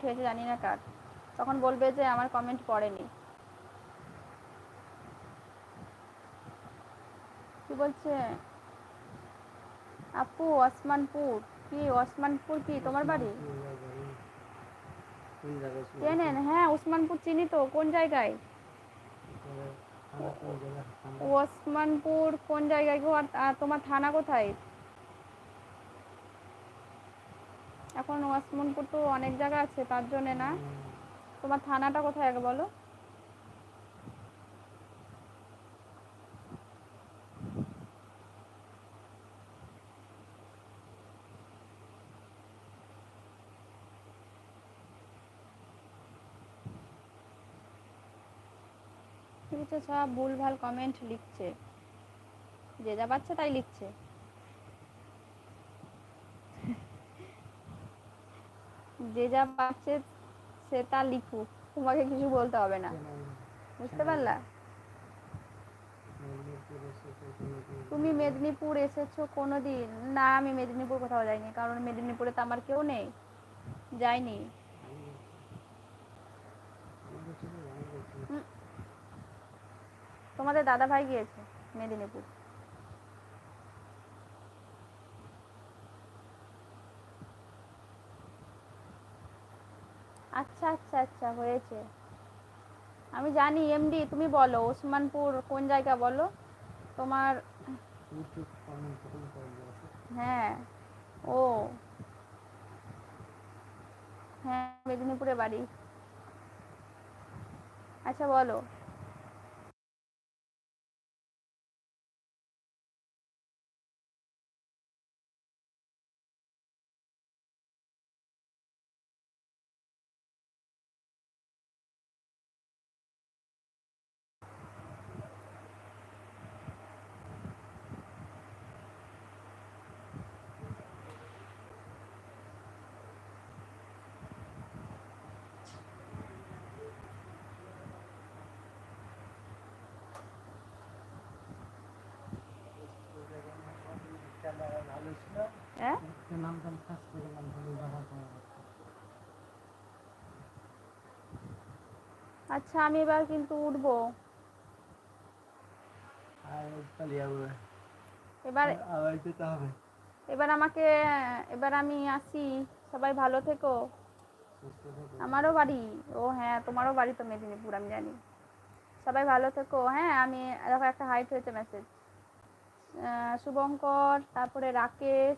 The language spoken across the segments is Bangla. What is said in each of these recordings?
হয়েছে জানি না কার। তখন বলবে যে আমার কমেন্ট পড়েনি। কি বলছে? আপু ওসমানপুর। কি ওসমানপুর কি? তোমার বাড়ি? চেনেন হ্যাঁ ওসমানপুর চিনি তো। কোন জায়গায়? ওসমানপুর। কোন জায়গায়? গো আর আর তোমার থানা কোথায়? এখন ওসমানপুর তো অনেক জায়গা আছে, তার জন্য না। তোমার থানাটা কোথায় আগে বলো? লিখছে সব ভুলভাল কমেন্ট লিখছে। যে যা পাচ্ছে তাই লিখছে। যে যা পাচ্ছে সে তা লিখুক। তোমাকে কিছু বলতে হবে না। বুঝতে পারলা? তুমি মেদিনীপুর এসেছ কোনোদিন? না, আমি মেদিনীপুর কোথাও যাইনি, কারণ মেদিনীপুরে তো আমার কেউ নেই। যাইনি। তোমাদের দাদা ভাই গিয়েছে মেদিনীপুর। আচ্ছা আচ্ছা আচ্ছা হয়েছে। আমি জানি, এমডি, তুমি বলো, ওসমানপুর কোন জায়গা বলো? তোমার? হ্যাঁ ও। হ্যাঁ মেদিনীপুরে বাড়ি। আচ্ছা বলো খেলা ভালো ছিল। হ্যাঁ একটা নাম টাম ফার্স্ট করে নাম ভালো ব্যবহার করা হতো। আচ্ছা আমি এবার কিন্তু উঠবো। এবার আমাকে এবার আমি আসি। সবাই ভালো থেকো। আমারও বাড়ি। ও হ্যাঁ তোমারও বাড়ি তো মেদিনীপুর আমি জানি। সবাই ভালো থেকো। হ্যাঁ আমি দেখো একটা হাইট হয়েছে মেসেজ শুভঙ্কর তারপরে রাকেশ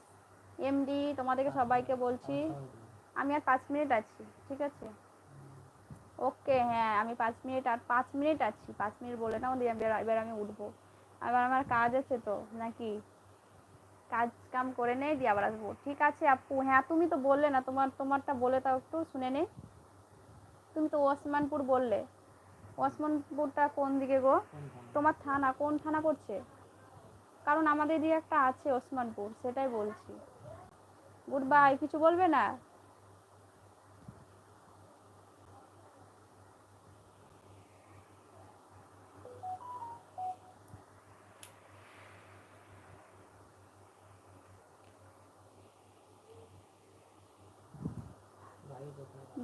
এমডি তোমাদেরকে সবাইকে বলছি। আমি আর পাঁচ মিনিট আছি ঠিক আছে? ওকে হ্যাঁ আমি পাঁচ মিনিট আর পাঁচ মিনিট আছি। পাঁচ মিনিট বলে নাও দিয়ে এবার এবার আমি উঠবো। আবার আমার কাজ আছে তো নাকি? কাজ কাম করে নেই দিয়ে আবার আসব। ঠিক আছে আপু হ্যাঁ তুমি তো বললে না তোমার তোমারটা বলে তাও একটু শুনে নেই তুমি তো ওসমানপুর বললে। ওসমানপুরটা কোন দিকে গো? তোমার থানা কোন থানা পড়ছে? কারণ আমাদের এদিকে একটা আছে ওসমানপুর সেটাই বলছি। গুড বাই কিছু বলবে না?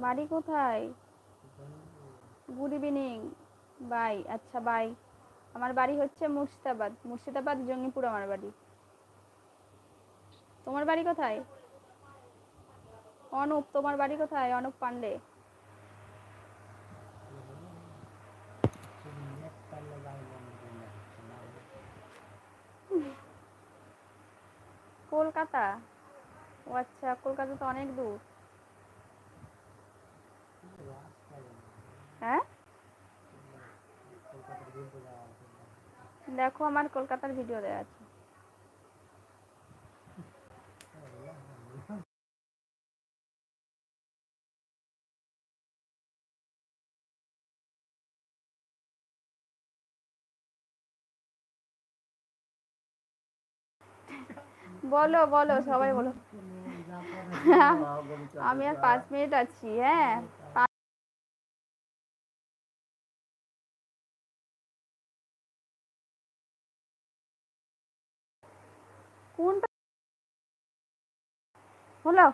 বাড়ি কোথায়? Good evening. বাই আচ্ছা বাই। আমার বাড়ি হচ্ছে মুর্শিদাবাদ মুর্শিদাবাদ, জঙ্গিপুর আমার বাড়ি। তোমার বাড়ি কোথায়? অনুপ, তোমার বাড়ি কোথায়? অনুপ পান্ডে। কলকাতা? ও আচ্ছা কলকাতা তো অনেক দূর। হ্যাঁ কলকাতার ঘুরতে যাওয়া আছে। দেখো আমার কলকাতার ভিডিও দেওয়া আছে। বলো বলো সবাই বলো। আমি আর পাঁচ মিনিট আছি হ্যাঁ। কোনটা হলো